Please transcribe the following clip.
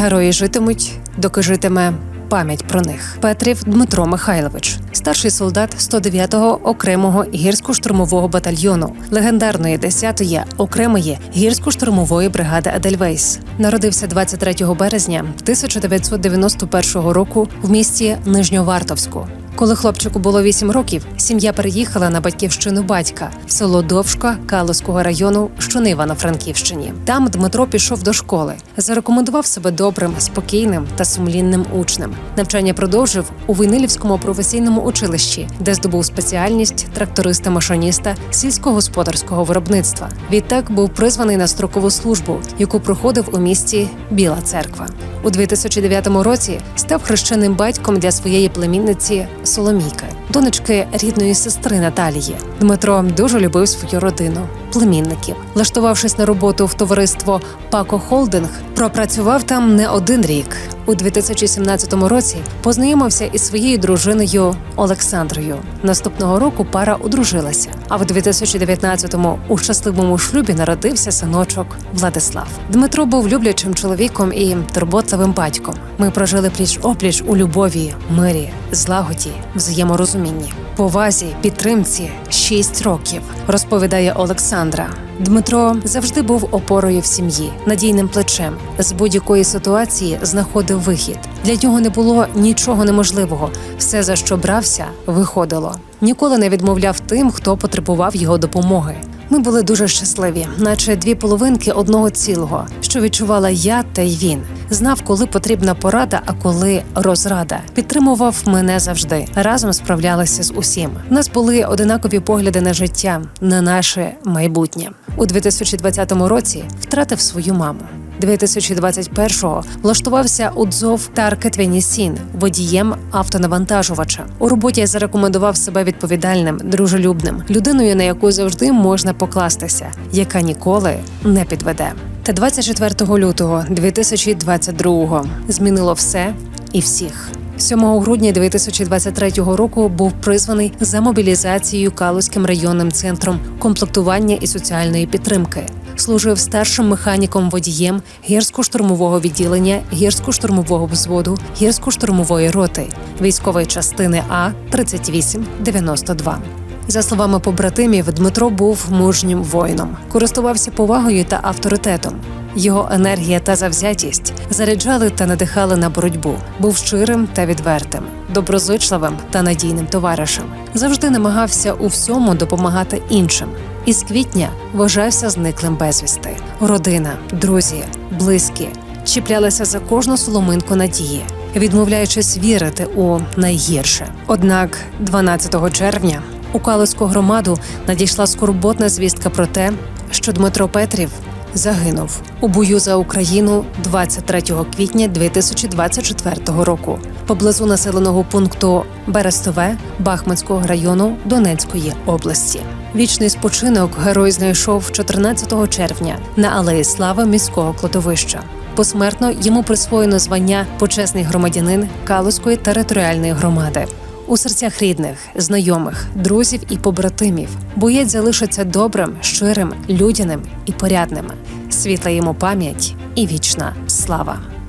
Герої житимуть, доки житиме пам'ять про них. Петрів Дмитро Михайлович, старший солдат 109-го окремого гірсько-штурмового батальйону, легендарної 10-ї окремої гірсько-штурмової бригади Адельвейс, Народився 23 березня 1991 року в місті Нижньовартовську. Коли хлопчику було 8 років, сім'я переїхала на батьківщину батька в село Довжка Калуського району, що на Івано-Франківщині. Там Дмитро пішов до школи, зарекомендував себе добрим, спокійним та сумлінним учнем. Навчання продовжив у Войнилівському професійному училищі, де здобув спеціальність тракториста-машиніста сільськогосподарського виробництва. Відтак був призваний на строкову службу, яку проходив у місті Біла Церква. У 2009 році став хрещеним батьком для своєї племінниці Соломійки, донечки рідної сестри Наталії. Дмитро дуже любив свою родину, племінників. Влаштувавшись на роботу в товариство Пако Холдинг, пропрацював там не один рік. У 2017 році познайомився із своєю дружиною Олександрою. Наступного року пара одружилася. А в 2019-му у щасливому шлюбі народився синочок Владислав. Дмитро був люблячим чоловіком і турботливим батьком. Ми прожили пліч опліч у любові, мирі, злагоді, взаєморозумінні, повазі, підтримці шість років, розповідає Олександра. Дмитро завжди був опорою в сім'ї, надійним плечем. З будь-якої ситуації знаходив вихід. Для нього не було нічого неможливого. Все, за що брався, виходило. Ніколи не відмовляв тим, хто потребував його допомоги. Ми були дуже щасливі, наче дві половинки одного цілого, що відчувала я та й він. Знав, коли потрібна порада, а коли розрада. Підтримував мене завжди. Разом справлялися з усім. У нас були одинакові погляди на життя, на наше майбутнє. У 2020 році втратив свою маму. 2021-го влаштувався у дзов Таркет Венісін водієм автонавантажувача. У роботі зарекомендував себе відповідальним, дружелюбним, людиною, на яку завжди можна покластися, яка ніколи не підведе. Та 24 лютого 2022-го змінило все і всіх. 7 грудня 2023 року був призваний за мобілізацією Калузьким районним центром комплектування і соціальної підтримки. Служив старшим механіком водієм гірсько-штурмового відділення гірсько-штурмового взводу гірсько-штурмової роти військової частини А 3892 за словами побратимів, Дмитро був мужнім воїном, користувався повагою та авторитетом. Його енергія та завзятість заряджали та надихали на боротьбу. Був щирим та відвертим, доброзичливим та надійним товаришем. Завжди намагався у всьому допомагати іншим. Із квітня вважався зниклим безвісти. Родина, друзі, близькі чіплялися за кожну соломинку надії, відмовляючись вірити у найгірше. Однак, 12 червня у Калуську громаду надійшла скорботна звістка про те, що Дмитро Петрів загинув у бою за Україну 23 квітня 2024 року поблизу населеного пункту Берестове Бахмутського району Донецької області. Вічний спочинок герой знайшов 14 червня на алеї слави міського кладовища. Посмертно йому присвоєно звання почесний громадянин Калуської територіальної громади. У серцях рідних, знайомих, друзів і побратимів боєць залишиться добрим, щирим, людяним і порядним. Світла йому пам'ять і вічна слава.